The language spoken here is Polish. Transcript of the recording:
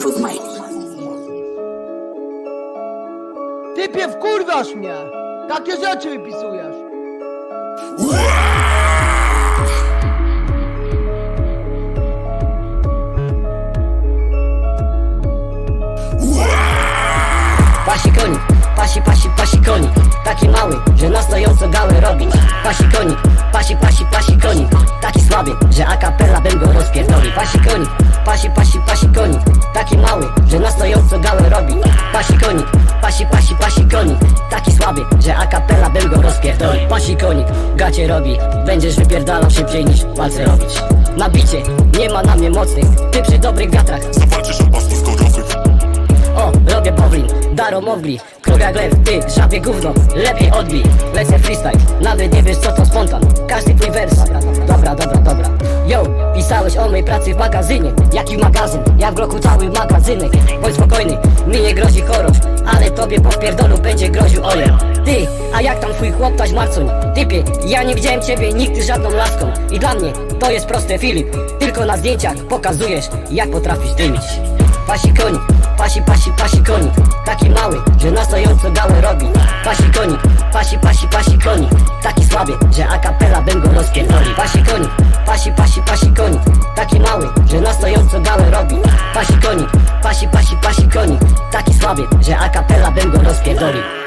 Proof Mighty. Typie, wkurwasz mnie! Takie rzeczy wypisujesz! Pasi konik, pasi, pasi, pasi konik Taki mały, że na stojąco gałę robi Pasi konik, pasi, pasi, pasi konik Taki słaby, że a capella bym go rozpierdolił Pasi konik, pasi, pasi, pasi konik że a capella bym go rozpierdolił Pasi konik, gacie robi. Będziesz wypierdalał szybciej niż palce robić. Na bicie, nie ma na mnie mocnych. Ty przy dobrych wiatrach. Zawalczysz o paski skorowych o, robię bowling, Daro Mowgli Kruga Glew, ty, żabie gówno. Lepiej odbij, lecę freestyle Nawet nie wiesz co to spontan. Każdy twój wers o mojej pracy w magazynie Jaki magazyn? Ja w bloku cały magazynek Bądź spokojny, mi nie grozi chorób Ale tobie po wpierdolu będzie groził ojem Ty, a jak tam twój chłoptaś Marcoń? Typie, ja nie widziałem ciebie nigdy żadną laską. I dla mnie to jest proste Filip Tylko na zdjęciach pokazujesz jak potrafisz dymić. Pasi konik, pasi, pasi, pasi konik Taki mały, że na stojąco gałę robi. Pasi konik, pasi, pasi, pasi konik Taki słaby, że a capella bym go rozpierdolił. Pasi konik, pasi, pasi, pasi konik te la vengo a